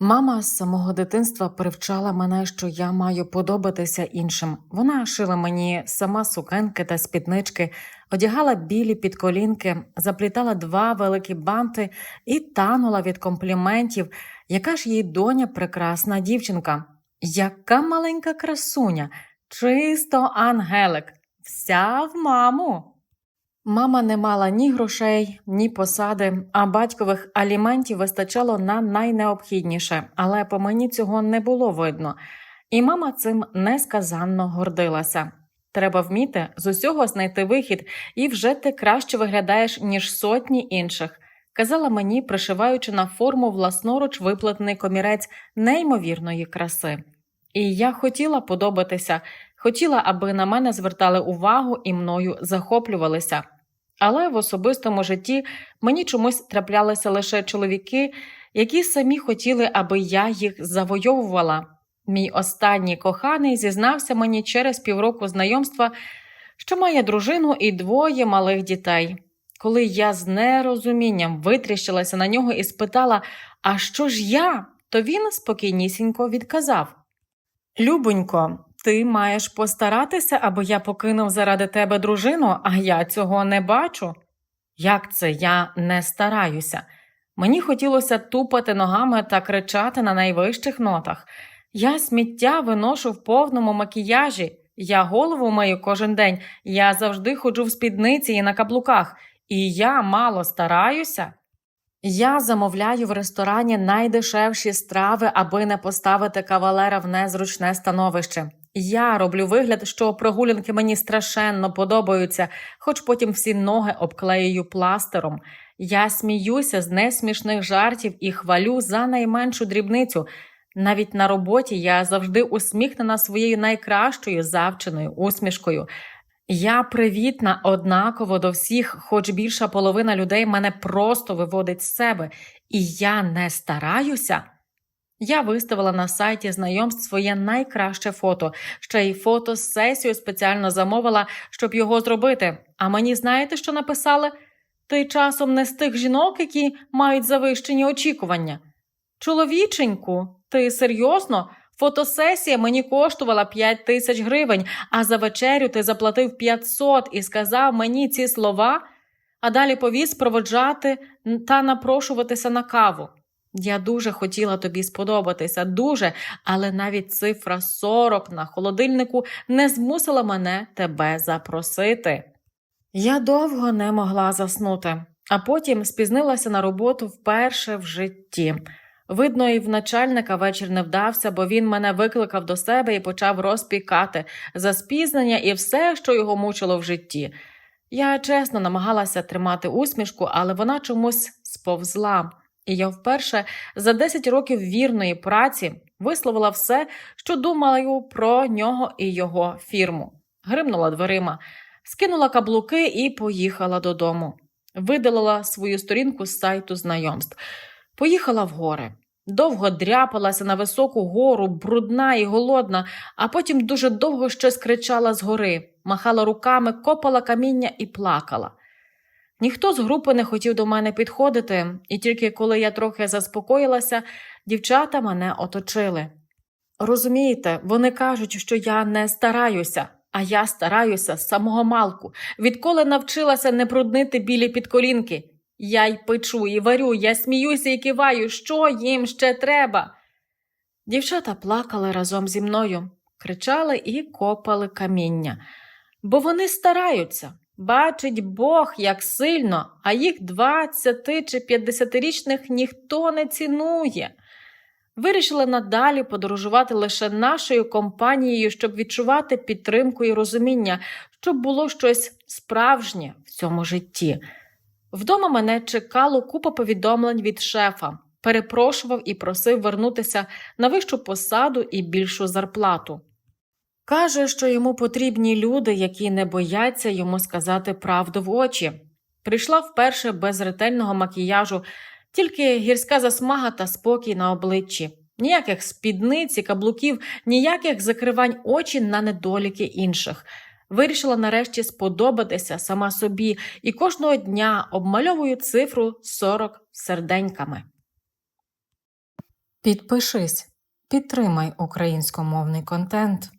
Мама з самого дитинства привчала мене, що я маю подобатися іншим. Вона шила мені сама сукенки та спіднички, одягала білі підколінки, заплітала два великі банти і танула від компліментів, яка ж їй доня прекрасна дівчинка. Яка маленька красуня, чисто ангелик, вся в маму. Мама не мала ні грошей, ні посади, а батькових аліментів вистачало на найнеобхідніше, але по мені цього не було видно, і мама цим несказанно гордилася. Треба вміти з усього знайти вихід, і вже ти краще виглядаєш, ніж сотні інших, казала мені, пришиваючи на форму власноруч виплетений комірець неймовірної краси. І я хотіла подобатися, хотіла, аби на мене звертали увагу і мною захоплювалися. Але в особистому житті мені чомусь траплялися лише чоловіки, які самі хотіли, аби я їх завойовувала. Мій останній коханий зізнався мені через півроку знайомства, що має дружину і двоє малих дітей. Коли я з нерозумінням витріщилася на нього і спитала, а що ж я, то він спокійнісінько відказав: Любонько, ти маєш постаратися, аби я покинув заради тебе дружину, а я цього не бачу. Як це я не стараюся? Мені хотілося тупати ногами та кричати на найвищих нотах. Я сміття виношу в повному макіяжі, я голову мию кожен день, я завжди ходжу в спідниці і на каблуках, і я мало стараюся. Я замовляю в ресторані найдешевші страви, аби не поставити кавалера в незручне становище. Я роблю вигляд, що прогулянки мені страшенно подобаються, хоч потім всі ноги обклеюю пластером. Я сміюся з несмішних жартів і хвалю за найменшу дрібницю. Навіть на роботі я завжди усміхнена своєю найкращою завченою усмішкою. Я привітна однаково до всіх, хоч більша половина людей мене просто виводить з себе, і я не стараюся. Я виставила на сайті знайомств своє найкраще фото, ще й фото з сесію спеціально замовила, щоб його зробити. А мені знаєте, що написали? Ти часом не з тих жінок, які мають завищені очікування. Чоловіченьку, ти серйозно? Фотосесія мені коштувала 5 тисяч гривень, а за вечерю ти заплатив 500 і сказав мені ці слова, а далі повіз проводжати та напрошуватися на каву. Я дуже хотіла тобі сподобатися, дуже, але навіть цифра 40 на холодильнику не змусила мене тебе запросити. Я довго не могла заснути, а потім спізнилася на роботу вперше в житті. Видно, і в начальника вечір не вдався, бо він мене викликав до себе і почав розпікати за спізнення і все, що його мучило в житті. Я чесно намагалася тримати усмішку, але вона чомусь сповзла, і я вперше за 10 років вірної праці висловила все, що думаю про нього і його фірму. Гримнула дверима, скинула каблуки і поїхала додому. Видалила свою сторінку з сайту знайомств. Поїхала в гори. Довго дряпалася на високу гору, брудна і голодна, а потім дуже довго щось кричала згори, махала руками, копала каміння і плакала. Ніхто з групи не хотів до мене підходити, і тільки коли я трохи заспокоїлася, дівчата мене оточили. Розумієте, вони кажуть, що я не стараюся, а я стараюся з самого малку, відколи навчилася не бруднити білі підколінки. Я й печу, і варю, я сміюся і киваю, що їм ще треба. Дівчата плакали разом зі мною, кричали і копали каміння, бо вони стараються. Бачить Бог, як сильно, а їх двадцяти чи п'ятдесятирічних ніхто не цінує. Вирішили надалі подорожувати лише нашою компанією, щоб відчувати підтримку і розуміння, щоб було щось справжнє в цьому житті. Вдома мене чекало купа повідомлень від шефа, перепрошував і просив вернутися на вищу посаду і більшу зарплату. Каже, що йому потрібні люди, які не бояться йому сказати правду в очі. Прийшла вперше без ретельного макіяжу, тільки гірська засмага та спокій на обличчі, ніяких спідниць і каблуків, ніяких закривань очі на недоліки інших. Вирішила нарешті сподобатися сама собі і кожного дня обмальовую цифру 40 серденьками. Підпишись, підтримай українськомовний контент.